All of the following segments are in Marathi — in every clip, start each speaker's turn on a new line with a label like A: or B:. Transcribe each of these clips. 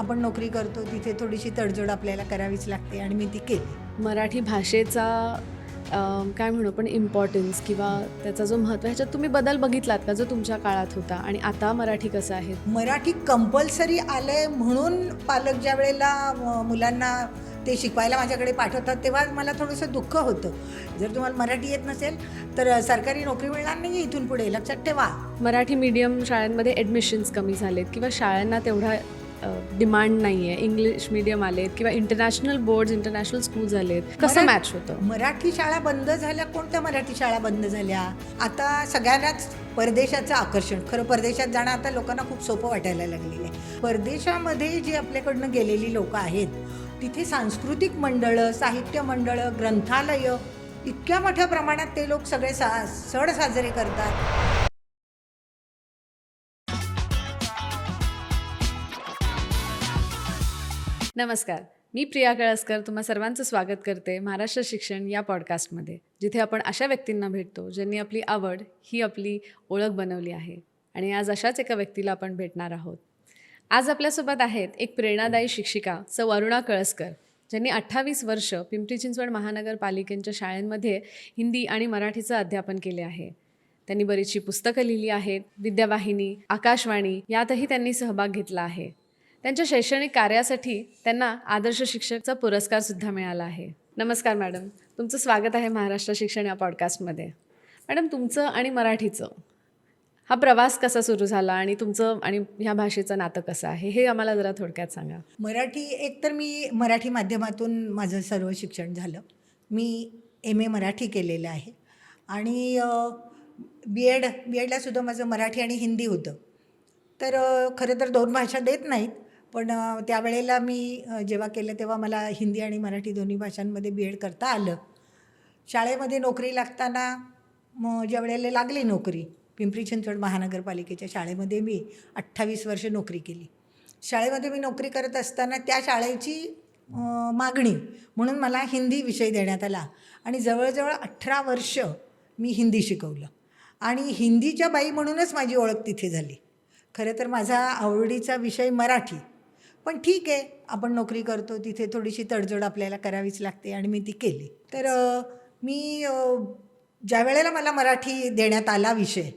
A: आपण नोकरी करतो तिथे थोडीशी तडजोड आपल्याला करावीच लागते आणि मी ती केली.
B: मराठी भाषेचा काय म्हणू पण इम्पॉर्टन्स किंवा त्याचा जो महत्त्व ह्याच्यात तुम्ही बदल बघितलात का जो तुमच्या काळात होता? आणि आता मराठी कसं आहे?
A: मराठी कंपल्सरी आलंय म्हणून पालक ज्या वेळेला मुलांना ते शिकवायला माझ्याकडे पाठवतात तेव्हा मला थोडंसं दुःख होतं. जर तुम्हाला मराठी येत नसेल तर सरकारी नोकरी मिळणार नाही इथून पुढे. लक्षात ठेवा.
B: मराठी मीडियम शाळांमध्ये ॲडमिशन्स कमी झालेत किंवा शाळांना तेवढा डिमांड नाही आहे. इंग्लिश मीडियम आलेत किंवा इंटरनॅशनल बोर्ड्स इंटरनॅशनल स्कूल झालेत कसं मॅच होतं?
A: मराठी शाळा बंद झाल्या कोणत्या मराठी शाळा बंद झाल्या? आता सगळ्यांनाच परदेशाचं आकर्षण. खरं परदेशात जाणं आता लोकांना खूप सोपं वाटायला लागलेलं आहे. परदेशामध्ये जी आपल्याकडनं गेलेली लोक आहेत तिथे सांस्कृतिक मंडळं साहित्य मंडळं ग्रंथालयं इतक्या मोठ्या प्रमाणात ते लोक सगळे सा सण साजरे करतात.
B: नमस्कार. मी प्रिया कळसकर तुम्हा सर्वांचं स्वागत करते महाराष्ट्र शिक्षण या पॉडकास्टमध्ये जिथे आपण अशा व्यक्तींना भेटतो ज्यांनी आपली आवड ही आपली ओळख बनवली आहे आणि आज अशाच एका व्यक्तीला आपण भेटणार आहोत. आज आपल्यासोबत आहेत एक प्रेरणादायी शिक्षिका सौ अरुणा कळसकर ज्यांनी अठ्ठावीस वर्ष पिंपरी चिंचवड महानगरपालिकेच्या शाळांमध्ये हिंदी आणि मराठीचं अध्यापन केले आहे. त्यांनी बरीचशी पुस्तकं लिहिली आहेत विद्यावाहिनी आकाशवाणी यातही त्यांनी सहभाग घेतला आहे. त्यांच्या शैक्षणिक कार्यासाठी त्यांना आदर्श शिक्षकचा पुरस्कार सुद्धा मिळाला आहे. नमस्कार मॅडम. तुमचं स्वागत आहे महाराष्ट्र शिक्षण या पॉडकास्टमध्ये. मॅडम तुमचं आणि मराठीचं हा प्रवास कसा सुरू झाला आणि तुमचं आणि ह्या भाषेचं नातं कसं आहे हे आम्हाला जरा थोडक्यात सांगा.
A: मराठी एकतर मी मराठी माध्यमातून माझं सर्व शिक्षण झालं. मी एम ए मराठी केलेलं आहे. आणि बी एड बी एडला सुद्धा माझं मराठी आणि हिंदी होतं. तर खरं तर दोन भाषा देत नाहीत पण त्यावेळेला मी जेव्हा केलं तेव्हा मला हिंदी आणि मराठी दोन्ही भाषांमध्ये बी एड करता आलं. शाळेमध्ये नोकरी लागताना मग ज्या वेळेला लागली नोकरी पिंपरी चिंचवड महानगरपालिकेच्या शाळेमध्ये मी अठ्ठावीस वर्ष नोकरी केली. शाळेमध्ये मी नोकरी करत असताना त्या शाळेची मागणी म्हणून मला हिंदी विषय देण्यात आला आणि जवळजवळ अठरा वर्ष मी हिंदी शिकवलं. आणि हिंदीच्या बाई म्हणूनच माझी ओळख तिथे झाली. खरं तर माझा आवडीचा विषय मराठी. पण ठीक आहे आपण नोकरी करतो तिथे थोडीशी तडजोड आपल्याला करावीच लागते आणि मी ती केली. तर मी ज्या वेळेला मला मराठी देण्यात आला विषय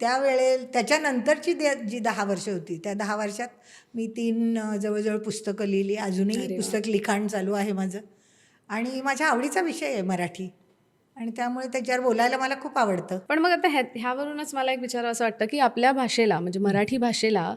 A: त्यावेळे त्याच्यानंतरची दे जी दहा वर्ष होती त्या दहा वर्षात मी तीन जवळजवळ पुस्तकं लिहिली. अजूनही. पुस्तक लिखाण चालू आहे माझं. आणि माझ्या आवडीचा विषय आहे मराठी. आणि त्यामुळे त्याच्यावर बोलायला मला खूप आवडतं.
B: पण मग आता ह्या ह्यावरूनच मला एक विचार असं वाटतं की आपल्या भाषेला म्हणजे मराठी भाषेला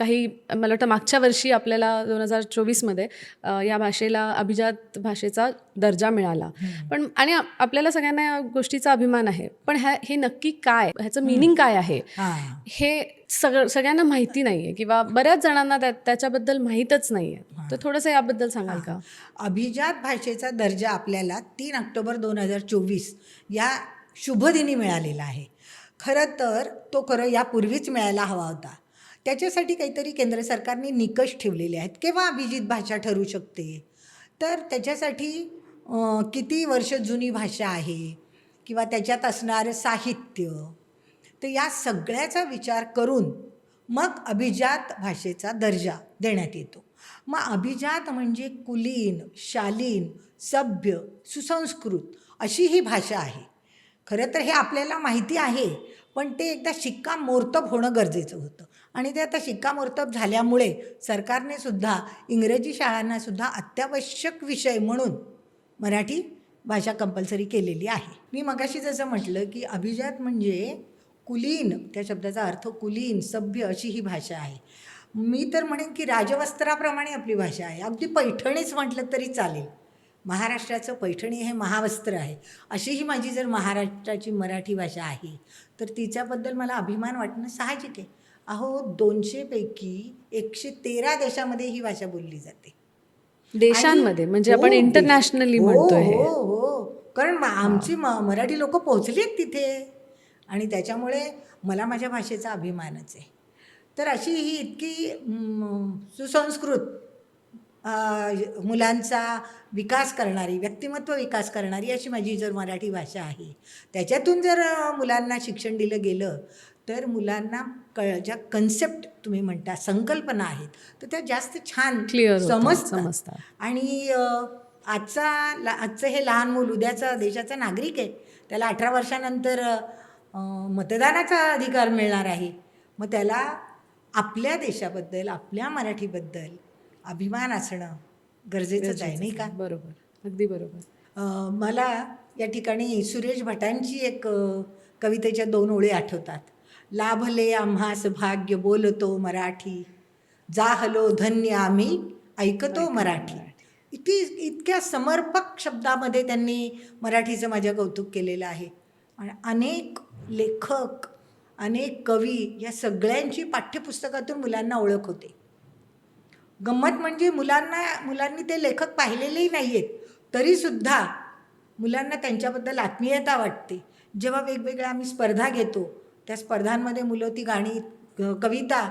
B: काही मला वाटतं मागच्या वर्षी आपल्याला दोन हजार चोवीसमध्ये या भाषेला अभिजात भाषेचा दर्जा मिळाला. पण आणि आप- आपल्याला सगळ्यांना या गोष्टीचा अभिमान आहे. पण ह्या हे नक्की काय? ह्याचं मिनिंग काय आहे?
A: हां.
B: हे सगळं सगळ्यांना माहिती नाही आहे किंवा बऱ्याच जणांना त्या त्याच्याबद्दल माहीतच नाही आहे तर थोडंसं याबद्दल सांगाल का?
A: अभिजात भाषेचा दर्जा आपल्याला तीन ऑक्टोबर दोन हजार चोवीस या शुभदिनी मिळालेला आहे. खरं तर तो खरं यापूर्वीच मिळायला हवा होता. त्याच्यासाठी काहीतरी केंद्र सरकारने निकष ठेवलेले आहेत. केव्हा अभिजित भाषा ठरू शकते? तर त्याच्यासाठी किती वर्ष जुनी भाषा आहे? किंवा त्याच्यात असणारं साहित्य? तर या सगळ्याचा विचार करून मग अभिजात भाषेचा दर्जा देण्यात येतो. मग अभिजात म्हणजे कुलीन शालीन सभ्य सुसंस्कृत अशी ही भाषा आहे. खरं तर हे आपल्याला माहिती आहे पण ते एकदा शिक्कामोर्तब होणं गरजेचं होतं. आणि ते आता शिक्कामोर्तब झाल्यामुळे सरकारने सुद्धा इंग्रजी शाळांना सुद्धा अत्यावश्यक विषय म्हणून मराठी भाषा कंपल्सरी केलेली आहे. मी मगाशी जसं म्हटलं की अभिजात म्हणजे कुलीन त्या शब्दाचा अर्थ कुलीन सभ्य अशी ही भाषा आहे. मी तर म्हणेन की राजवस्त्राप्रमाणे आपली भाषा आहे. अगदी पैठणीच म्हटलं तरी चालेल. महाराष्ट्राचं पैठणी हे महावस्त्र आहे. अशी ही माझी जर महाराष्ट्राची मराठी भाषा आहे तर तिच्याबद्दल मला अभिमान वाटणं साहजिक आहे. अहो दोनशेपैकी एकशे तेरा देशामध्ये ही भाषा बोलली जाते.
B: देशांमध्ये? म्हणजे आपण इंटरनॅशनली
A: हो,
B: म्हणतोय हे.
A: हो हो. कारण आमची मराठी लोक पोहोचली आहेत तिथे. आणि त्याच्यामुळे मला माझ्या भाषेचा अभिमानच आहे. तर अशी ही इतकी सुसंस्कृत मुलांचा विकास करणारी व्यक्तिमत्व विकास करणारी अशी माझी जर मराठी भाषा आहे. त्याच्यातून जर मुलांना शिक्षण दिलं गेलं तर मुलांना कळ ज्या कन्सेप्ट तुम्ही म्हणता संकल्पना आहेत तर त्या जास्त छान
B: क्लिअर
A: समजतात.
B: समजतात.
A: आणि आजचा आजचं हे लहान मूल उद्याचा देशाचा नागरिक आहे त्याला अठरा वर्षानंतर मतदानाचा अधिकार मिळणार आहे. मग त्याला आपल्या देशाबद्दल आपल्या मराठीबद्दल अभिमान असणं गरजेचंच आहे नाही का?
B: बरोबर. अगदी बरोबर.
A: मला या ठिकाणी सुरेश भटांची एक कवितेच्या दोन ओळी आठवतात. लाभले आम्हास भाग्य बोलतो मराठी. जाहलो धन्य आम्ही ऐकतो मराठी. इतकी इतक्या समर्पक शब्दामध्ये त्यांनी मराठीचं माझ्या कौतुक केलेलं आहे. आणि अनेक लेखक अनेक कवी या सगळ्यांची पाठ्यपुस्तकातून मुलांना ओळख होते. गंमत म्हणजे मुलांना मुलांनी ते लेखक पाहिलेलेही नाही आहेत तरीसुद्धा मुलांना त्यांच्याबद्दल आत्मीयता वाटते. जेव्हा वेगवेगळ्या आम्ही स्पर्धा घेतो त्या स्पर्धांमध्ये मुलं ती गाणी कविता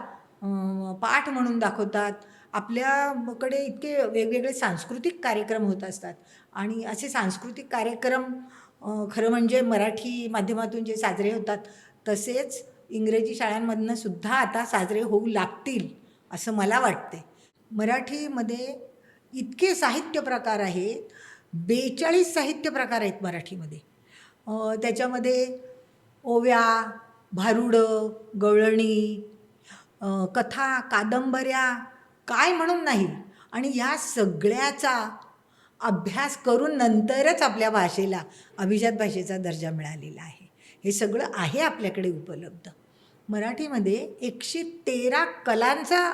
A: पाठ म्हणून दाखवतात. आपल्याकडे इतके वेगवेगळे सांस्कृतिक कार्यक्रम होत असतात. आणि असे सांस्कृतिक कार्यक्रम खरं म्हणजे मराठी माध्यमातून जे साजरे होतात तसेच इंग्रजी शाळांमधनं सुद्धा आता साजरे होऊ लागतील असं मला वाटते मराठीमध्ये इतके साहित्य प्रकार आहेत बेचाळीस साहित्य प्रकार आहेत मराठीमध्ये. त्याच्यामध्ये ओव्या भारुडं गवळणी कथा कादंबऱ्या काय म्हणून नाही. आणि या सगळ्याचा अभ्यास करून नंतरच आपल्या भाषेला अभिजात भाषेचा दर्जा मिळालेला आहे. हे सगळं आहे आपल्याकडे उपलब्ध. मराठीमध्ये एकशे तेरा कलांचा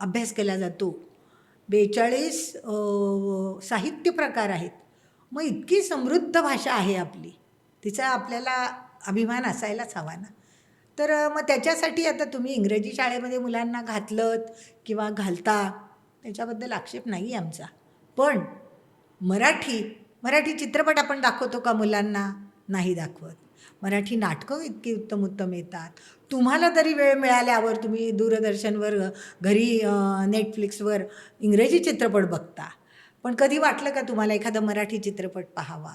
A: अभ्यास केला जातो. बेचाळीस साहित्य प्रकार आहेत. मग इतकी समृद्ध भाषा आहे आपली. तिचा आपल्याला अभिमान असायलाच हवा ना. तर मग त्याच्यासाठी आता तुम्ही इंग्रजी शाळेमध्ये मुलांना घातलं किंवा घालता त्याच्याबद्दल आक्षेप नाही आहे आमचा. पण मराठी मराठी चित्रपट आपण दाखवतो का मुलांना? नाही दाखवत. मराठी नाटकं इतकी उत्तम उत्तम येतात. तुम्हाला तरी वेळ मिळाल्यावर तुम्ही दूरदर्शनवर घरी नेटफ्लिक्सवर इंग्रजी चित्रपट बघता. पण कधी वाटलं का तुम्हाला एखादा मराठी चित्रपट पाहावा?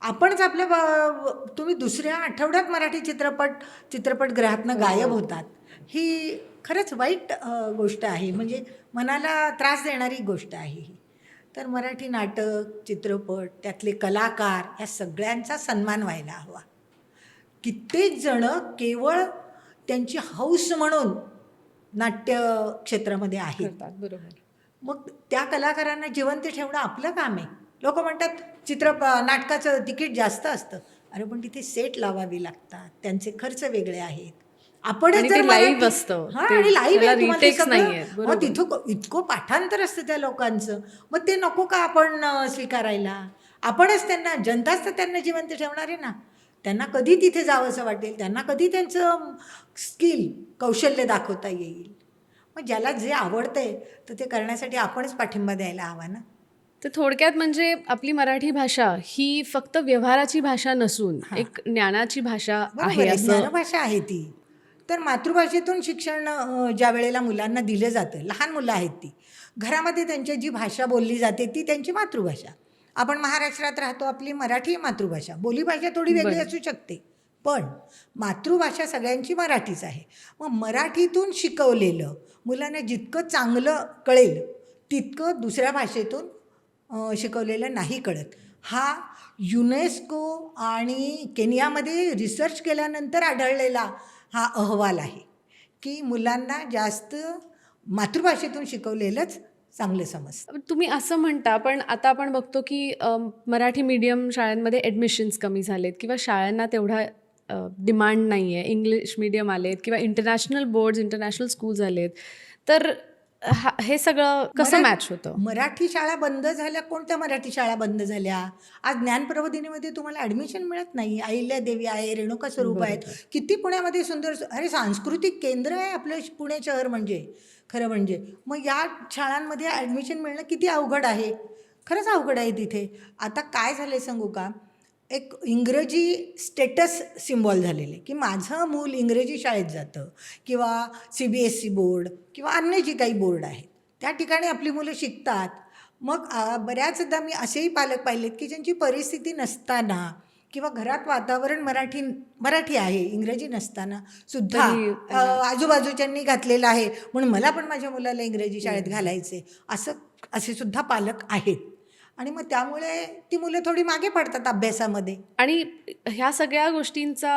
A: आपणच आपल्या ब- तुम्ही दुसऱ्या आठवड्यात मराठी चित्रपट चित्रपटगृहातनं गायब होतात ही खरंच वाईट गोष्ट आहे. म्हणजे मनाला त्रास देणारी गोष्ट आहे ही. तर मराठी नाटक चित्रपट त्यातले कलाकार या सगळ्यांचा सन्मान व्हायला हवा. कित्येक जण केवळ त्यांची हौस म्हणून नाट्य क्षेत्रामध्ये आहेत.
B: बरोबर.
A: मग त्या कलाकारांना जिवंत ठेवणं आपलं काम आहे. लोक म्हणतात चित्र नाटकाचं तिकीट जास्त असतं. अरे पण तिथे सेट लावावी लागतात. त्यांचे खर्च वेगळे आहेत. आपण
B: live असतं.
A: आणि लाईव्ह. तिथं इतकं पाठांतर असतं त्या लोकांचं. मग ते नको का आपण स्वीकारायला? आपणच त्यांना जनताच तर त्यांना जिवंत ठेवणार आहे ना. त्यांना कधी तिथे जावंसं वाटेल? त्यांना कधी त्यांचं स्किल कौशल्य दाखवता येईल? मग ज्याला जे आवडतंय तर ते करण्यासाठी आपणच पाठिंबा द्यायला हवा ना.
B: तर थोडक्यात म्हणजे आपली मराठी भाषा ही फक्त व्यवहाराची भाषा नसून. एक ज्ञानाची भाषा आहे असं
A: ज्ञानभाषा आहे ती तर मातृभाषेतून शिक्षण ज्या वेळेला मुलांना दिलं जातं लहान मुलं आहेत ती घरामध्ये त्यांची जी भाषा बोलली जाते ती त्यांची मातृभाषा आपण महाराष्ट्रात राहतो आपली मराठी मातृभाषा बोलीभाषा थोडी वेगळी. असू शकते पण मातृभाषा सगळ्यांची मराठीच आहे मग मराठीतून शिकवलेलं मुलांना जितकं चांगलं कळेल तितकं दुसऱ्या भाषेतून शिकवलेलं नाही कळत. हा युनेस्को आणि केनियामध्ये रिसर्च केल्यानंतर आढळलेला हा अहवाल आहे की मुलांना जास्त मातृभाषेतून शिकवलेलंच चांगलं समजतं.
B: तुम्ही असं म्हणता पण आता आपण बघतो की मराठी मीडियम शाळांमध्ये ॲडमिशन्स कमी झालेत किंवा शाळांना तेवढा डिमांड नाही आहे इंग्लिश मीडियम आलेत किंवा इंटरनॅशनल बोर्ड्स इंटरनॅशनल स्कूल्स आलेत. तर हा हे सगळं कसं मॅच होतं?
A: मराठी शाळा बंद झाल्या कोणत्या मराठी शाळा बंद झाल्या? आज ज्ञानप्रबोधिनीमध्ये तुम्हाला ॲडमिशन मिळत नाही. अहिल्या देवी आहे रेणुका स्वरूप आहेत. किती पुण्यामध्ये सुंदर अरे सांस्कृतिक केंद्र आहे आपलं पुणे शहर म्हणजे. खरं म्हणजे. मग या शाळांमध्ये ॲडमिशन मिळणं किती अवघड आहे? खरंच अवघड आहे तिथे. आता काय झालं सांगू का? एक इंग्रजी स्टेटस सिम्बॉल झालेले की माझं मूल इंग्रजी शाळेत जातं किंवा C B S C board किंवा अन्य जी काही बोर्ड आहेत त्या ठिकाणी आपली मुलं शिकतात. मग बऱ्याचदा मी असेही पालक पाहिलेत की ज्यांची परिस्थिती नसताना किंवा घरात वातावरण मराठी मराठी आहे इंग्रजी नसताना सुद्धा आजूबाजूच्यांनी घातलेलं आहे म्हणून मला पण माझ्या मुलाला इंग्रजी शाळेत घालायचे असं असे सुद्धा पालक आहेत. आणि मग त्यामुळे ती मुलं थोडी मागे पडतात अभ्यासामध्ये
B: आणि ह्या सगळ्या गोष्टींचा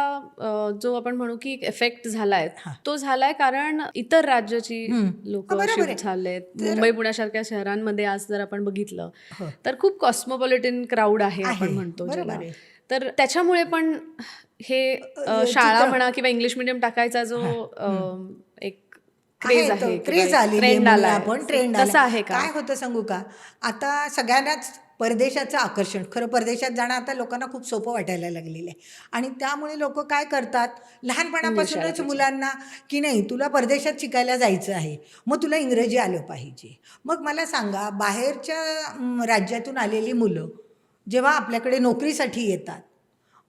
B: जो आपण म्हणू की इफेक्ट झालाय. तो झालाय कारण इतर राज्याची. लोक झालेत मुंबई पुण्यासारख्या शहरांमध्ये आज जर आपण बघितलं
A: हो.
B: तर खूप कॉस्मोपॉलिटन क्राऊड आहे. आपण म्हणतो. तर त्याच्यामुळे पण हे शाळा म्हणा किंवा इंग्लिश मिडियम टाकायचा जो क्रेज
A: आहे क्रेज
B: आलाय.
A: आपण ट्रेंड
B: तसं आहे
A: काय होतं सांगू का? आता सगळ्यांनाच परदेशाचं आकर्षण खरं परदेशात जाणं आता लोकांना खूप सोपं वाटायला लागलेलं आहे. आणि त्यामुळे लोक काय करतात? लहानपणापासूनच मुलांना की नाही तुला परदेशात शिकायला जायचं आहे मग तुला इंग्रजी आलं पाहिजे. मग मला सांगा बाहेरच्या राज्यातून आलेली मुलं जेव्हा आपल्याकडे नोकरीसाठी येतात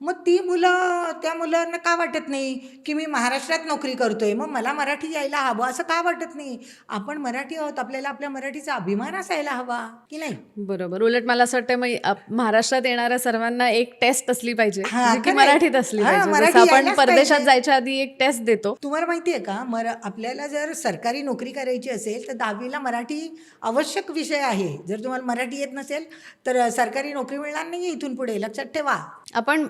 A: मग ती मुलं त्या मुलांना का वाटत नाही की मी महाराष्ट्रात नोकरी करतोय? मग मला मराठी यायला हवं असं का वाटत नाही? आपण मराठी आहोत आपल्याला आपल्या मराठीचा अभिमान असायला हवा की नाही?
B: बरोबर. उलट मला असं वाटतं मग महाराष्ट्रात येणाऱ्या सर्वांना एक टेस्ट असली पाहिजे.
A: हा,
B: जी की. मराठीत असली पाहिजे. आपण परदेशात. जायच्या आधी एक टेस्ट देतो.
A: तुम्हाला माहिती आहे का? मर आपल्याला जर सरकारी नोकरी करायची असेल तर दहावीला मराठी आवश्यक विषय आहे. जर तुम्हाला मराठी येत नसेल तर सरकारी नोकरी मिळणार नाही इथून पुढे. लक्षात ठेवा.
B: आपण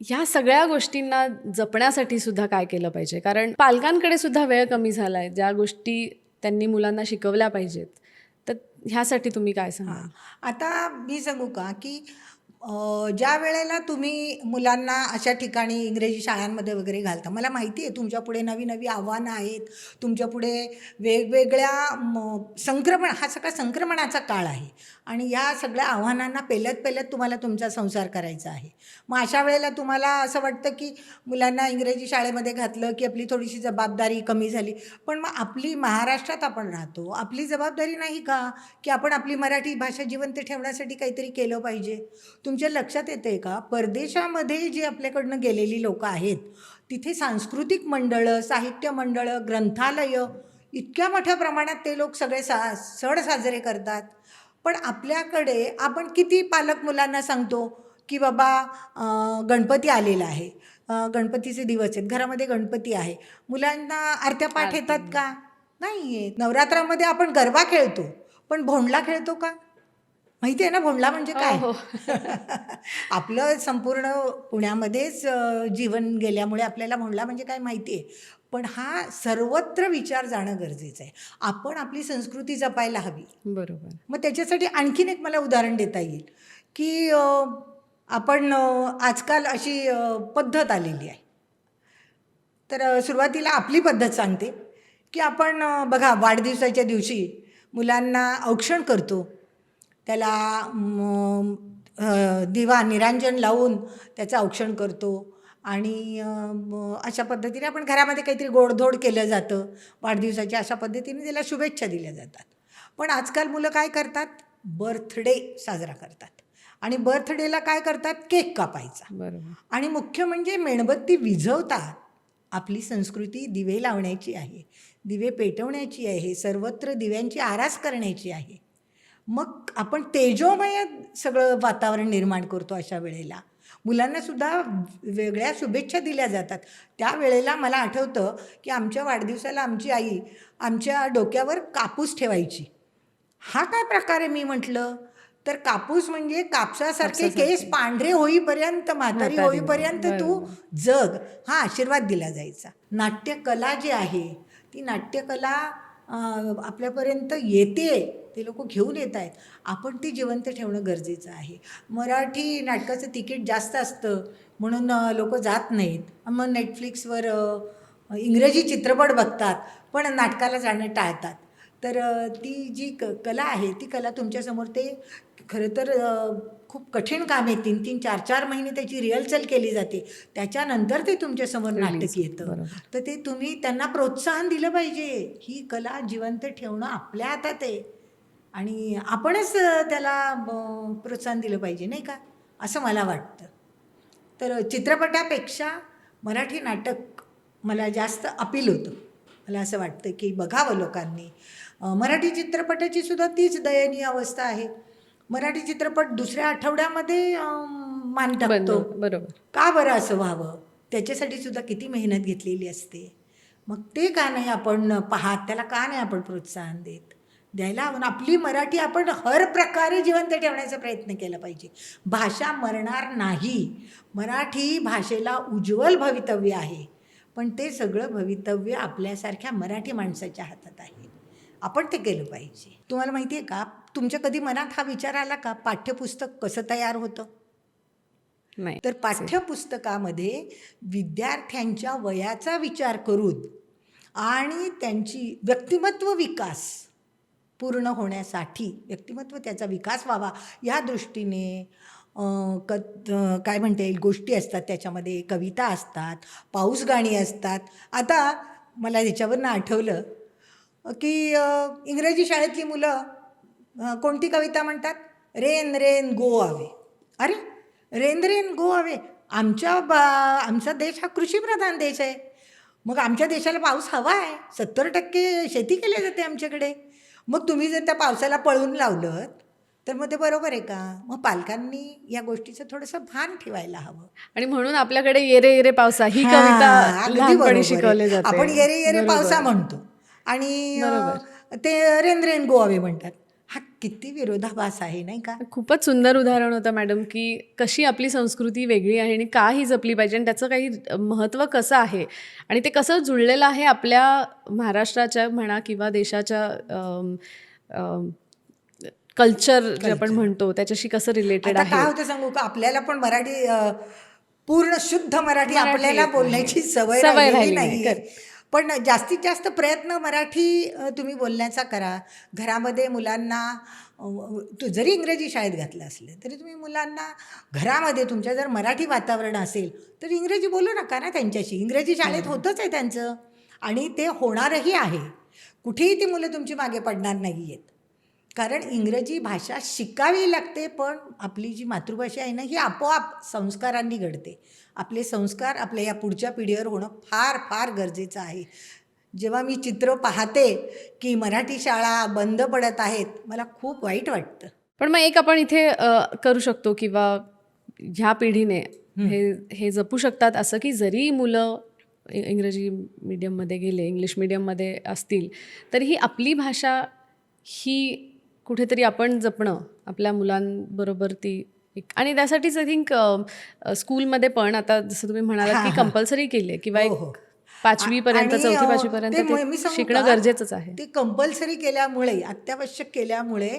B: ह्या सगळ्या गोष्टींना जपण्यासाठी सुद्धा काय केलं पाहिजे? कारण पालकांकडे सुद्धा वेळ कमी झाला आहे ज्या गोष्टी त्यांनी मुलांना शिकवल्या पाहिजेत. तर ह्यासाठी तुम्ही काय सांगा
A: आता मी सांगू का की ज्या वेळेला तुम्ही मुलांना अशा ठिकाणी इंग्रजी शाळांमध्ये वगैरे घालता मला माहिती आहे तुमच्यापुढे नवी नवी आव्हानं आहेत. तुमच्यापुढे वेगवेगळ्या संक्रमण हा सगळा संक्रमणाचा काळ आहे. आणि या सगळ्या आव्हानांना पेलत पेलत तुम्हाला तुमचा संसार करायचा आहे. मग अशा वेळेला तुम्हाला असं वाटतं की मुलांना इंग्रजी शाळेमध्ये घातलं की आपली थोडीशी जबाबदारी कमी झाली. पण मग आपली महाराष्ट्रात आपण राहतो आपली जबाबदारी नाही का? की आपण आपली मराठी भाषा जिवंत ठेवण्यासाठी काहीतरी केलं पाहिजे. तुमच्या लक्षात येते का? परदेशामध्ये जी आपल्याकडनं गेलेली लोकं आहेत तिथे सांस्कृतिक मंडळं साहित्य मंडळं ग्रंथालयं इतक्या मोठ्या प्रमाणात ते लोक सगळे सा सण साजरे करतात. पण आपल्याकडे आपण किती पालक मुलांना सांगतो की बाबा गणपती आलेला आहे. गणपतीचे दिवस आहेत. घरामध्ये गणपती आहे. मुलांना आरत्या पाठ. येतात का? नाही येत नवरात्रामध्ये आपण गरबा खेळतो. पण भोंडला खेळतो का? माहिती आहे ना भोंडला म्हणजे काय?
B: हो,
A: आपलं संपूर्ण पुण्यामध्येच जीवन गेल्यामुळे आपल्याला भोंडला म्हणजे काय माहिती आहे पण हा सर्वत्र विचार जाणं गरजेचं आहे. आपण आपली संस्कृती जपायला हवी.
B: बरोबर.
A: मग त्याच्यासाठी आणखीन एक मला उदाहरण देता येईल की आपण आजकाल अशी पद्धत आलेली आहे. तर सुरुवातीला आपली पद्धत सांगते की आपण बघा वाढदिवसाच्या दिवशी मुलांना औक्षण करतो. त्याला दिवा निरांजन लावून त्याचं औक्षण करतो. आणि अशा पद्धतीने आपण घरामध्ये काहीतरी गोडधोड केलं जातं. वाढदिवसाच्या अशा पद्धतीने त्याला शुभेच्छा दिल्या जातात. पण आजकाल मुलं काय करतात? बर्थडे साजरा करतात. आणि बर्थडेला काय करतात? केक कापायचा.
B: बरोबर.
A: आणि मुख्य म्हणजे मेणबत्ती विझवतात. आपली संस्कृती दिवे लावण्याची आहे. दिवे पेटवण्याची आहे. सर्वत्र दिव्यांची आरास करण्याची आहे. मग आपण तेजोमय सगळं वातावरण निर्माण करतो अशा वेळेला. मुलांना सुद्धा वेगळ्या शुभेच्छा दिल्या जातात. त्यावेळेला मला आठवतं की आमच्या वाढदिवसाला आमची आई आमच्या डोक्यावर कापूस ठेवायची. हा काय प्रकार आहे मी म्हटलं? तर कापूस म्हणजे कापसासारखे. केस पांढरे होईपर्यंत म्हातारी होईपर्यंत. तू. जग. हा आशीर्वाद दिला जायचा. नाट्यकला जी आहे ती नाट्यकला आपल्यापर्यंत येते. ते लोक घेऊन येत आहेत. आपण ती जिवंत ठेवणं गरजेचं आहे. मराठी नाटकाचं तिकीट जास्त असतं म्हणून लोक जात नाहीत. मग नेटफ्लिक्सवर इंग्रजी चित्रपट बघतात पण नाटकाला जाणं टाळतात. तर ती जी क कला आहे ती कला तुमच्यासमोर ते खरं तर खूप कठीण काम आहे. तीन तीन चार चार महिने त्याची रिहर्सल केली जाते. त्याच्यानंतर ते तुमच्यासमोर. नाटक येतं. तर ते तुम्ही त्यांना प्रोत्साहन दिलं पाहिजे. ही कला जिवंत ठेवणं आपल्या हातात आहे. आणि आपणच त्याला प्रोत्साहन दिलं पाहिजे नाही का? असं मला वाटतं. तर चित्रपटापेक्षा मराठी नाटक मला जास्त अपील होतं. मला असं वाटतं की बघावं लोकांनी. मराठी चित्रपटाची सुद्धा तीच दयनीय अवस्था आहे. मराठी चित्रपट दुसऱ्या आठवड्यामध्ये मान टाकतो.
B: बरोबर.
A: का बरं असं व्हावं? त्याच्यासाठी सुद्धा किती मेहनत घेतलेली असते. मग ते का नाही आपण पाहत? त्याला का नाही आपण प्रोत्साहन देत? द्यायला हवं. आपली मराठी आपण हर प्रकारे जिवंत ठेवण्याचा प्रयत्न केला पाहिजे. भाषा मरणार नाही. मराठी भाषेला उज्ज्वल भवितव्य आहे. पण ते सगळं भवितव्य आपल्यासारख्या मराठी माणसाच्या हातात आहे. आपण ते केलं पाहिजे. तुम्हाला माहिती आहे का? तुमच्या कधी मनात हा विचार आला का? पाठ्यपुस्तक कसं तयार होतं?
B: नाही.
A: तर पाठ्यपुस्तकामध्ये विद्यार्थ्यांच्या वयाचा विचार करून आणि त्यांची व्यक्तिमत्व विकास पूर्ण होण्यासाठी व्यक्तिमत्व त्याचा विकास व्हावा या दृष्टीने क काय म्हणता येईल गोष्टी असतात त्याच्यामध्ये कविता असतात पाऊस गाणी असतात. आता मला ह्याच्यावरनं आठवलं की इंग्रजी शाळेतली मुलं कोणती कविता म्हणतात? रेन रेन गो आवे अरे रेन रेन गो आवे आमच्या बा आमचा देश हा कृषीप्रधान देश आहे. मग आमच्या देशाला पाऊस हवा आहे. सत्तर टक्के शेती केली जाते आमच्याकडे. मग तुम्ही जर त्या पावसाला पळून लावलं तर मग ते बरोबर आहे का? मग पालकांनी या गोष्टीचं थोडंसं भान ठेवायला हवं.
B: आणि म्हणून आपल्याकडे येरे येरे पावसा ही कविता. शिकवली जाते.
A: आपण येरे येरे. पावसा म्हणतो. आणि ते रेन रेन गोवावे म्हणतात. हा किती विरोधाभास आहे नाही का
B: खूपच सुंदर उदाहरण होतं मॅडम की कशी आपली संस्कृती वेगळी आहे आणि का ही जपली पाहिजे आणि त्याचं काही महत्त्व कसं आहे आणि ते कसं जुळलेलं आहे आपल्या महाराष्ट्राच्या म्हणा किंवा देशाच्या कल्चर जे आपण. म्हणतो त्याच्याशी कसं रिलेटेड
A: आता काय
B: आहे
A: होतं सांगू का आपल्याला पण मराठी पूर्ण शुद्ध मराठी आपल्याला. बोलण्याची सवय
B: सवय
A: नाही. पण जास्तीत जास्त प्रयत्न मराठी तुम्ही बोलण्याचा करा. घरामध्ये मुलांना तू जरी इंग्रजी शाळेत घातलं असलं तरी तुम्ही मुलांना घरामध्ये तुमच्या जर मराठी वातावरण असेल तर इंग्रजी बोलू नका ना त्यांच्याशी. इंग्रजी शाळेत होतंच आहे त्यांचं. आणि ते होणारही आहे. कुठेही ती मुलं तुमची मागे पडणार नाही आहेत कारण इंग्रजी भाषा शिकावी लागते पण आपली जी मातृभाषा आहे ना ही आपोआप संस्कारांनी घडते. आपले संस्कार आपल्या या पुढच्या पिढीवर होणं फार फार गरजेचं आहे. जेव्हा मी चित्र पाहते की मराठी शाळा बंद पडत आहेत मला खूप वाईट वाटतं.
B: पण मग एक आपण इथे करू शकतो किंवा ह्या पिढीने
A: हं.
B: हे हे जपू शकतात असं की जरी मुलं इंग्रजी मीडियममध्ये गेले इंग्लिश मीडियममध्ये असतील तरीही आपली भाषा ही कुठेतरी आपण जपणं आपल्या मुलांबरोबर ती एक आणि त्यासाठीच आय थिंक स्कूलमध्ये पण आता जसं तुम्ही म्हणालात की. कंपल्सरी केले किंवा
A: हो,
B: एक
A: हो.
B: पाचवीपर्यंत
A: आणि,
B: चौथी
A: अ,
B: पाचवीपर्यंत
A: ते मु- मी
B: ते
A: सांगू
B: शिकणं? गरजेचंच आहे
A: ते कंपल्सरी केल्यामुळे अत्यावश्यक केल्यामुळे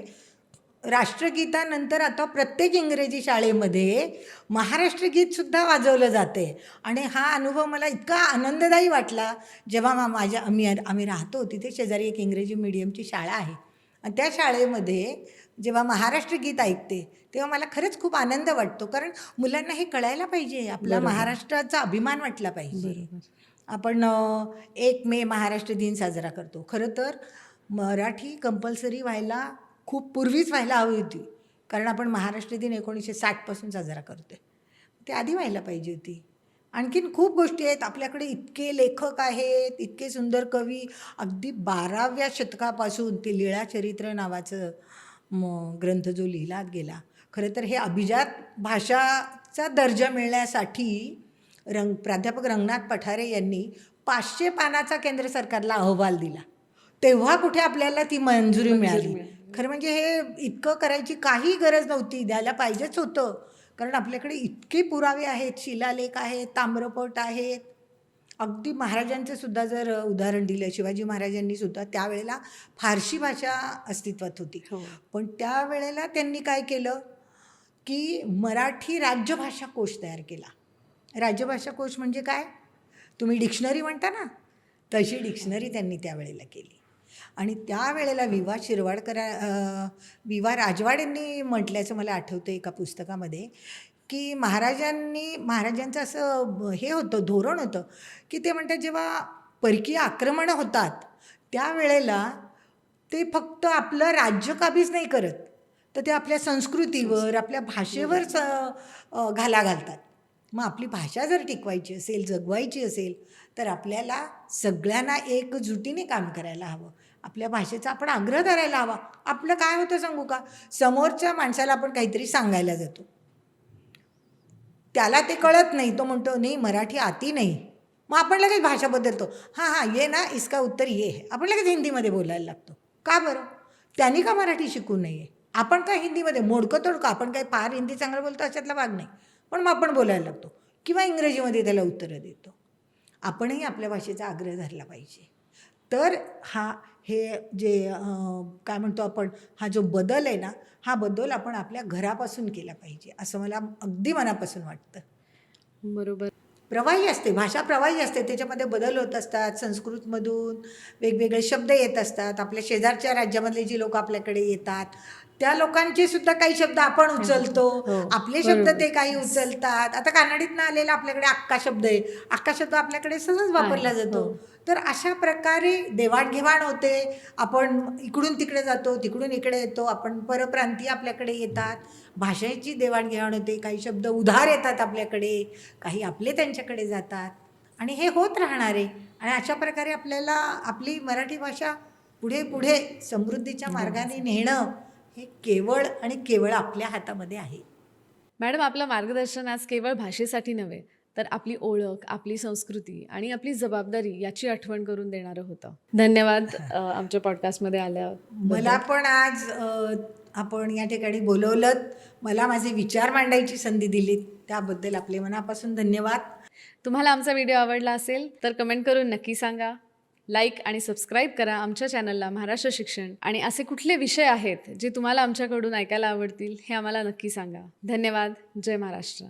A: राष्ट्रगीतानंतर आता प्रत्येक इंग्रजी शाळेमध्ये महाराष्ट्र गीतसुद्धा वाजवलं जाते आणि हा अनुभव मला इतका आनंददायी वाटला जेव्हा मा- माझ्या आम्ही आम्ही राहतो तिथे शेजारी एक इंग्रजी मीडियमची शाळा आहे आणि त्या शाळेमध्ये जेव्हा महाराष्ट्र गीत ऐकते तेव्हा मला खरंच खूप आनंद वाटतो. कारण मुलांना हे कळायला पाहिजे आपला. महाराष्ट्राचा अभिमान वाटला पाहिजे. आपण एक मे महाराष्ट्र दिन साजरा करतो. खरं तर मराठी कंपल्सरी व्हायला खूप पूर्वीच व्हायला हवी होती. कारण आपण महाराष्ट्र दिन एकोणीसशे साठपासून साजरा करतो ते आधी व्हायला पाहिजे होती. आणखीन खूप गोष्टी आहेत. आपल्याकडे इतके लेखक आहेत इतके सुंदर कवी. अगदी बाराव्या शतकापासून ते लीळाचरित्र नावाचं म ग्रंथ जो लिहिला गेला. खरं तर हे अभिजात भाषाचा दर्जा मिळण्यासाठी रंग प्राध्यापक रंगनाथ पठारे यांनी पाचशे पानाचा केंद्र सरकारला अहवाल दिला. तेव्हा कुठे आपल्याला ती मंजुरी मिळाली?
B: मिळाली.
A: खरं म्हणजे हे इतकं करायची काही गरज नव्हती. द्यायला पाहिजेच होतं. कारण आपल्याकडे इतके पुरावे आहेत शिलालेख आहेत ताम्रपट आहेत. अगदी महाराजांचं सुद्धा जर उदाहरण दिलं शिवाजी महाराजांनी सुद्धा त्यावेळेला फारशी भाषा अस्तित्वात होती.
B: हो.
A: पण त्यावेळेला त्यांनी काय केलं की मराठी राजभाषा कोश तयार केला. राजभाषा कोश म्हणजे काय? तुम्ही डिक्शनरी म्हणता ना? तशी डिक्शनरी त्यांनी त्यावेळेला केली. आणि त्यावेळेला विवा शिरवाडकर विवा राजवाड यांनी म्हटल्याचं मला आठवतं एका पुस्तकामध्ये की महाराजांनी महाराजांचं असं हे होतं धोरण होतं की ते म्हणतात जेव्हा परकीय आक्रमणं होतात त्यावेळेला ते फक्त आपलं राज्य काबीज नाही करत तर ते आपल्या संस्कृतीवर आपल्या भाषेवर घाला घालतात. मग आपली भाषा जर टिकवायची असेल जगवायची असेल तर आपल्याला सगळ्यांना एकजुटीने काम करायला हवं. आपल्या भाषेचा आपण आग्रह धरायला हवा. आपलं काय होतं सांगू का? समोरच्या माणसाला आपण काहीतरी सांगायला जातो. त्याला ते कळत नाही. तो म्हणतो नाही मराठी आती नाही. मग आपण लगेच भाषा बदलतो. हां हां ये ना इसका उत्तर ये है. आपण लगेच हिंदीमध्ये बोलायला लागतो. का बरं? त्यांनी का मराठी शिकू नये? आपण काय हिंदीमध्ये मोडकं तोडकं आपण काही फार हिंदी चांगलं बोलतो? अशातला भाग नाही. पण मग आपण बोलायला लागतो. किंवा इंग्रजीमध्ये त्याला उत्तरं देतो. आपणही आपल्या भाषेचा आग्रह धरला पाहिजे. तर हा हे जे काय म्हणतो आपण हा जो बदल आहे ना हा बदल आपण आपल्या घरापासून केला पाहिजे असं मला अगदी मनापासून वाटतं.
B: बरोबर.
A: प्रवाही असते भाषा प्रवाही असते त्याच्यामध्ये बदल होत असतात संस्कृतमधून वेगवेगळे शब्द येत असतात आपल्या शेजारच्या राज्यामधले जी लोक आपल्याकडे येतात त्या लोकांचे सुद्धा काही शब्द आपण उचलतो.
B: हो,
A: आपले शब्द. ते काही उचलतात. आता कानडीतनं आलेला आपल्याकडे अक्का शब्द आहे. अक्का शब्द आपल्याकडे सहज वापरला जातो.
B: हो.
A: तर अशा प्रकारे देवाणघेवाण होते. आपण इकडून तिकडे जातो तिकडून इकडे येतो. आपण परप्रांतीय आपल्याकडे येतात. भाषेची देवाणघेवाण होते. काही शब्द उधार येतात आपल्याकडे. काही आपले त्यांच्याकडे जातात. आणि हे होत राहणार आहे. आणि अशा प्रकारे आपल्याला आपली मराठी भाषा पुढे पुढे समृद्धीच्या मार्गाने नेणं हे केवळ आणि केवळ आपल्या हातामध्ये आहे.
B: मॅडम आपलं मार्गदर्शन आज केवळ भाषेसाठी नव्हे तर आपली ओळख आपली संस्कृती आणि आपली जबाबदारी याची आठवण करून देणारं होतं. धन्यवाद आमच्या पॉडकास्टमध्ये आल्या
A: मला पण आज आपण या ठिकाणी बोलवलं मला माझे विचार मांडायची संधी दिली त्याबद्दल आपले मनापासून धन्यवाद.
B: तुम्हाला आमचा व्हिडिओ आवडला असेल तर कमेंट करून नक्की सांगा. लाईक आणि सबस्क्राईब करा आमच्या चॅनलला महाराष्ट्र शिक्षण. आणि असे कुठले विषय आहेत जे तुम्हाला आमच्याकडून ऐकायला आवडतील हे आम्हाला नक्की सांगा. धन्यवाद. जय महाराष्ट्र.